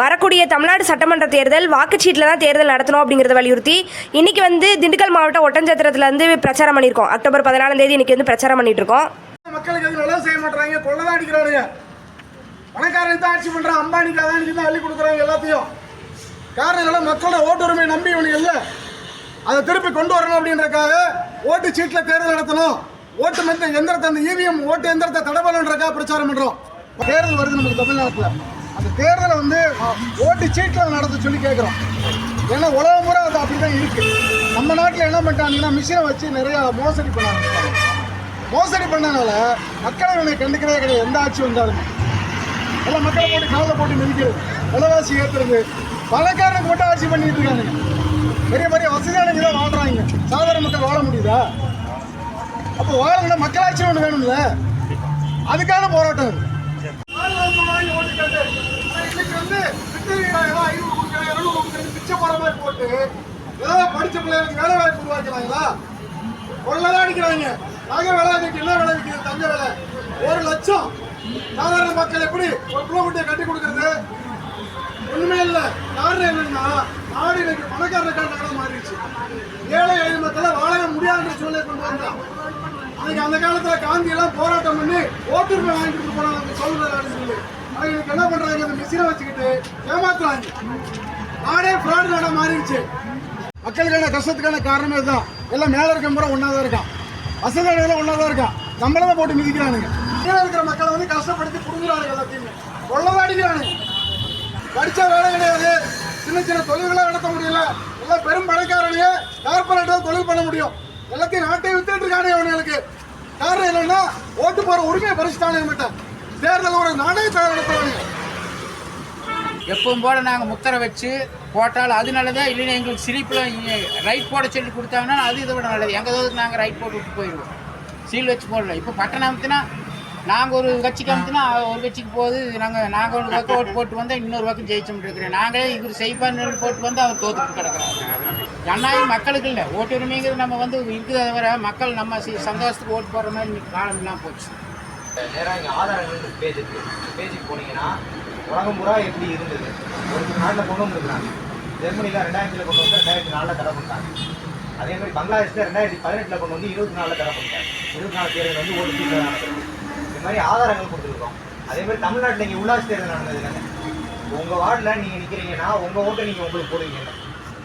வரக்கூடிய தமிழ்நாடு சட்டமன்ற தேர்தல் வாக்குச்சீட்டில் தான் தேர்தல் நடத்தணும் அப்படிங்கிறத வலியுறுத்தி இன்னைக்கு வந்து திண்டுக்கல் மாவட்டம் ஒட்டஞ்சத்திரத்துல இருந்து பிரச்சாரம் பண்ணியிருக்கோம். அக்டோபர் பதினாலாம் தேதி இன்னைக்கு வந்து பிரச்சாரம் பண்ணிட்டு இருக்கோம் மக்களுக்கு எதுவும் நல்லது செய்ய மாட்டாங்க கொள்ளதான் அடிக்கிறானுங்க. பணக்காரன் தான் ஆட்சி பண்றான் அம்பானிக்கு அதானிக்கு தான் அள்ளி கொடுக்குறாங்க எல்லாத்தையும். காரணம் என்னன்னா மக்களோட ஓட்டுரிமை நம்பி இவனுக்கு இல்லை. அதை திருப்பி கொண்டு வரணும் அப்படின்றக்காக ஓட்டு சீட்டில் தேர்தல் நடத்தணும். ஓட்டு மந்த எந்திரத்தை அந்த இவிஎம் ஓட்டு எந்திரத்தை தடை பண்ணணுன்றக்காக பிரச்சாரம் பண்ணுறோம் தேர்தல் வருது நமக்கு தமிழ்நாட்டில். அந்த தேர்தலை வந்து ஓட்டு சீட்டில் நடத்த சொல்லி கேட்குறோம். ஏன்னா உலக முறை அது அப்படி தான் இருக்குது நம்ம நாட்டில் என்ன பண்ணிட்டாங்கன்னா மிஷினை வச்சு நிறையா மோசடி பண்ணாங்க. மோசடி பண்ணனால மக்களை இவனை கண்டுக்கிறதே கிடையாது. எந்த ஆட்சி வந்தாலும். எல்லாம் மக்களை போட்டு காலில் போட்டு மிதிக்கிறது. விலைவாசி ஏற்றுறது பணக்காரனுக்கு மட்டும் ஆட்சி பண்ணிட்டு இருக்காங்க. பெரிய பெரிய வசதியானவங்க தான் வாழ்றாங்க. சாதாரண மக்கள் வாழ முடியுதா? அப்போ வாழணும்னா மக்களாட்சி ஒன்று வேணும்ல. அதுக்கான போராட்டம் இது. இன்னைக்கு வந்து விட்டுறீங்களா, ஐநூறு கொடுக்குறேன், இருநூறு கொடுக்குறேன், பிச்சை போகிற மாதிரி போட்டு ஏதாவது படிச்ச பிள்ளைகளுக்கு வேலை வாய்ப்பு உருவாக்கிறாங்களா? கொள்ளதான் அடிக்கிறாங்க. நகை விலை இன்னைக்கு என்ன விலை விற்கிது? தங்க விலை. ஒரு லட்சம். சாதாரண மக்கள் எப்படி ஒரு கிலோமீட்டர் கட்டி கொடுக்கறது? ஒண்ணுமே இல்லை. காரணம் என்னன்னா நாடு இன்னைக்கு பணக்காரனுக்கான நகரம் மாறிடுச்சு. ஏழை ஏழு மக்களை வாழ முடியாத சூழ்நிலை கொண்டு வந்தான். அன்னைக்கு அந்த காலத்துல காந்தியெல்லாம் போராட்டம் பண்ணி ஓட்டுரிமை வாங்கிட்டு போனாங்க அந்த அப்படின்னு சொல்லி. அவங்களுக்கு என்ன பண்றாங்க? அந்த மிஷினை வச்சுக்கிட்டு ஏமாத்துறாங்க. நாடே ஃப்ராடு நாடா மாறிடுச்சு. மக்களுக்கான கஷ்டத்துக்கான காரணமே இதுதான். எல்லாம் மேல இருக்க முறை ஒன்றா தான் இருக்கான். வசதியானவங்களும் ஒன்றா தான் இருக்கான். நம்மள தான் போட்டு மிதிக்கிறானுங்க. கீழே இருக்கிற மக்களை வந்து கஷ்டப்படுத்தி புடுங்குறானுங்க எல்லாத்தையுமே. கொள்ளதான் அடிக்கிறானுங்க படிச்ச வேலை கிடையாது. சின்ன சின்ன தொழில்களை நடத்த முடியல. எல்லாம் பெரும் பணக்காரனையே கார்பரேட் தொழில் பண்ண முடியும். எல்லாத்தையும் நாட்டை வித்துட்டு இருக்கானே அவனுங்களுக்கு. காரணம் என்னன்னா ஓட்டு போற உரிமையை பறிச்சுட்டானே மட்டும் தேர்தல் ஒரு நாடகத்தை நடத்துவானுங்க எப்பவும் போல நாங்கள் முத்தரை வச்சு போட்டால் அது நல்லதா இல்லைன்னா எங்களுக்கு சிரிப்பில் ரைட் போட சொல்லி கொடுத்தாங்கன்னா அது இதை விட நல்லது. எங்கள் தோதுக்கு நாங்கள் ரைட் போட்டு விட்டு போயிடுவோம் சீல் வச்சு போடல. இப்போ பட்டணம் அமுத்துனா நாங்கள் ஒரு கட்சிக்கு அமுத்துனா ஒரு கட்சிக்கு போகுது. நாங்கள் நாங்கள் ஒரு பக்கம் ஓட்டு போட்டு வந்தால் இன்னொரு பக்கம் ஜெயிச்சோம்னு இருக்கிறேன். நாங்களே இவர் செய்ப்பான்னு போட்டு வந்து அவர் தோத்துட்டு கிடக்குறாங்க ஜனநாயகம் மக்களுக்கு இல்லை. ஓட்டு உரிமைங்கிறது நம்ம வந்து இருக்குது தவிர மக்கள் நம்ம சந்தோஷத்துக்கு ஓட்டு போடுற மாதிரி காலம் இல்லாமல் போச்சு. நேராக இங்கே ஆதாரங்கள் பேஜ் இருக்குது பேஜுக்கு போனீங்கன்னா உலகம் பூரா எப்படி இருந்தது? ஒரு சில நாட்டில் கொண்டு வந்துருக்குறாங்க. ஜெர்மனியில் ரெண்டாயிரத்தில் கொண்டு வந்து ரெண்டாயிரத்தி நாலில் தடை பண்ணிட்டாங்க. அதே மாதிரி பங்களாதேஷில் ரெண்டாயிரத்தி பதினெட்டில் கொண்டு வந்து இருபத்தி நாலில் தடை பண்ணிட்டாங்க. இருபத்தி நாலு தேர்தல் வந்து ஒரு சீட்டில் நடந்தது. மாதிரி ஆதாரங்கள் கொடுத்துருக்கோம். அதே மாதிரி தமிழ்நாட்டில் இங்கே உள்ளாட்சி தேர்தல் நடந்தது இல்லைங்க. உங்கள் வார்டில் நீங்கள் நிற்கிறீங்கன்னா உங்கள் ஓட்டை நீங்கள் உங்களுக்கு போடுவீங்க.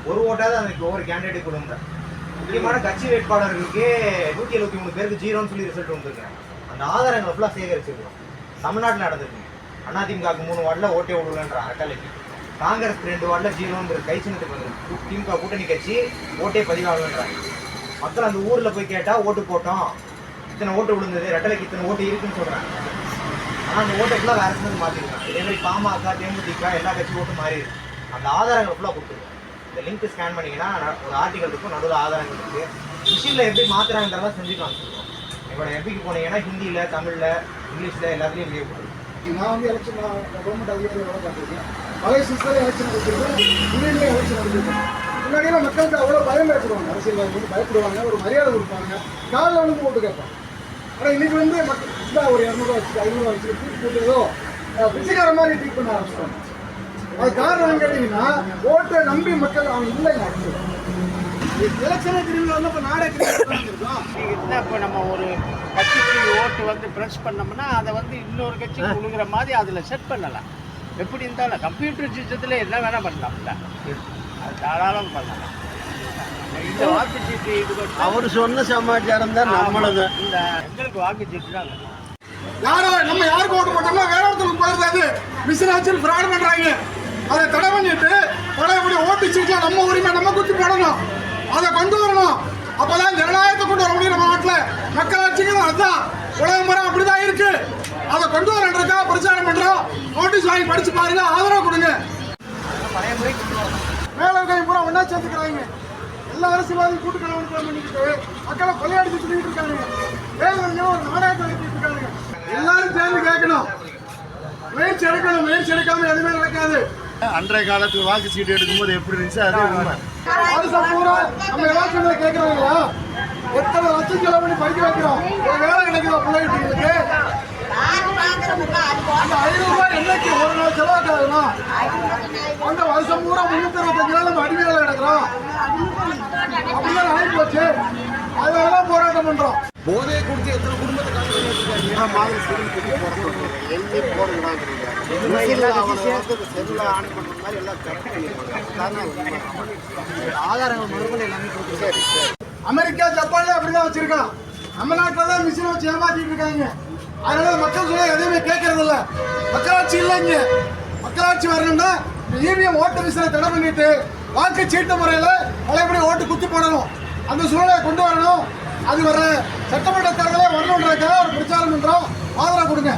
ஒரு ஓட்டாவது அதுக்கு ஒவ்வொரு கேண்டிடேட் கொடுங்க. முக்கியமான கட்சி வேட்பாளர்களுக்கே நூற்றி எழுபத்தி மூணு பேருக்கு ஜீரோன்னு சொல்லி ரிசல்ட் வந்துருக்கேன் அந்த ஆதாரங்களை ஃபுல்லாக சேகரிச்சிருக்கோம் தமிழ்நாட்டில் நடந்திருக்கு. அதிமுகவுக்கு மூணு வார்டில் ஓட்டே விடலன்ற அட்டலைக்கு காங்கிரஸ் ரெண்டு வார்டில் ஜீரோன்ற கை சின்னத்துக்கு வந்து திமுக கூட்டணி கட்சி ஓட்டே பதிவாகலன்றாங்க. மக்கள் அந்த ஊரில் போய் கேட்டால் ஓட்டு போட்டோம். இத்தனை ஓட்டு விழுந்தது ரெட்டலைக்கு இத்தனை ஓட்டு இருக்குன்னு சொல்கிறாங்க ஆனால் அந்த ஓட்டை ஃபுல்லாக வேறு சின்னது மாற்றிருக்காங்க இதே மாதிரி பாமக தேமுதிக எல்லா கட்சி ஓட்டும் மாறி இருக்கு அந்த ஆதாரங்களை ஃபுல்லாக கொடுத்துருக்கோம் இந்த லிங்க் ஸ்கேன் பண்ணிங்கன்னா ஒரு ஆர்டிகல் இருக்கும். நடுவில் ஆதாரங்கள் இருக்குது மிஷினில் எப்படி மாற்றுறாங்கன்றதெல்லாம் செஞ்சுக்கலாம். காமிச்சிருக்கோம் இப்போ எம்பிக்கு போனீங்கன்னா ஹிந்தியில் தமிழில் இங்கிலீஷில் எல்லாத்துலேயும் வீடியோ போட்டுருக்கோம் நான் வந்து எலெக்ஷன் கவர்மெண்ட் அதிகாரி வேலை பார்த்துருக்கேன். பழைய சிஸ்டர் எலெக்ஷன் நடத்திருக்கேன் இந்தியன்லேயே எலெக்ஷன் நடத்திருக்கேன் முன்னாடியெல்லாம் மக்களுக்கு அவ்வளோ பயம் ஏற்படுவாங்க. அரசியல்வாதி வந்து பயப்படுவாங்க ஒரு மரியாதை கொடுப்பாங்க. காலில் வந்து ஓட்டு கேட்பாங்க. ஆனால் இன்னைக்கு வந்து மக்கள் இந்த ஒரு இரநூறுவா வச்சு ஐநூறுவா வச்சு ட்ரீட் போட்டுதோ பிச்சைக்கார மாதிரி ட்ரீட் பண்ண ஆரம்பிச்சிட்டாங்க. அது காரணம் என்னன்னு கேட்டீங்கன்னா ஓட்டை நம்பி மக்கள் அவங்க இல்லைங்க எலெக்ஷனே திரும்பி வந்து இப்போ நாடே இருந்தால் இப்போ நம்ம ஒரு கட்சிக்கு ஓட்டு வந்து ப்ரெஸ் பண்ணோம்னா அதை வந்து இன்னொரு கட்சிக்கு விழுகிற மாதிரி அதில் செட் பண்ணலாம். எப்படி இருந்தாலும் கம்ப்யூட்டர் சிஸ்டத்தில் என்ன வேணால் பண்ணலாம்ல அது தாராளம் பண்ணலாம். இந்த வாக்குச்சீட்டு இது அவர் சொன்ன சமாச்சாரம் தான் நம்மளது. இந்த எங்களுக்கு வாக்குச்சீட்டு தான். யாரோ நம்ம யாருக்கு ஓட்டு போட்டோம்னா வேற ஒருத்தருக்கு போயிருந்தாது மிஷினை வச்சு ஃப்ராட் பண்றாங்க. அதை தடை பண்ணிட்டு பழையபடி ஓட்டு சீட்ல நம்ம உரிமை நம்ம குத்தி போடணும். அதை கொண்டு வரணும். அப்பதான் ஜனநாயகத்தை கொண்டு வர முடியும் நம்ம நாட்டில். மக்களாட்சிக்கு அதுதான். உலக முறை அப்படிதான் இருக்கு. அதை கொண்டு வரன்றக்கா பிரச்சாரம் பண்றோம். நோட்டீஸ் வாங்கி படிச்சு பாருங்க. ஆதரவு கொடுங்க. மேல இருக்க பூரா ஒன்னா சேர்த்துக்கிறாங்க. எல்லா அரசியல்வாதியும் கூட்டு கலவரம் பண்ணிக்கிட்டு மக்களை கொள்ளையடிச்சு சொல்லிட்டு இருக்காங்க. வேலையும் ஒரு நாடகத்தை நடத்திட்டு இருக்காங்க. எல்லாரும் சேர்ந்து கேட்கணும். முயற்சி எடுக்கணும். முயற்சி எடுக்காம எதுவுமே நடக்காது. அன்றைய காலத்துக்கு வாக்கு சீட்டு எடுக்கும்போது எப்படி இருந்துச்சு? அதே உண்மை. நம்ம எலெக்ஷன்ல கேட்கறாங்களா எத்தனை லட்சம் செலவு பண்ணி படிக்க வைக்கிறோம்? வேலை கிடைக்குதா பிள்ளைகளுக்கு? அந்த ஐநூறு ரூபாய் என்னைக்கு ஒரு மாதிரி செல்லு தூக்கி போட சொல்றீங்க எங்கே போடுங்கடாங்கிறீங்க ஆன் பண்ற மாதிரி எல்லாம் கரெக்ட் ஆதாரங்கள் சரி சரி. அமெரிக்கா ஜப்பான்ல அப்படிதான் வச்சிருக்கான் நம்ம நாட்டில் தான் மிஷினை வச்சு ஏமாத்திட்டு இருக்காங்க. அதனால மக்கள் சொல்ல எதையுமே கேட்கறது இல்ல மக்களாட்சி இல்லைங்க. மக்களாட்சி வரணும்னா இவிஎம் ஓட்டு மிஷினை தடை பண்ணிட்டு வாக்கு சீட்டு முறையில பழையபடி ஓட்டு குத்தி போடணும். அந்த சூழலை கொண்டு வரணும். அது வர சட்டமன்ற தேர்தலே வரணுன்றதுக்காக ஒரு பிரச்சாரம் பண்றோம். ஆதரவு கொடுங்க.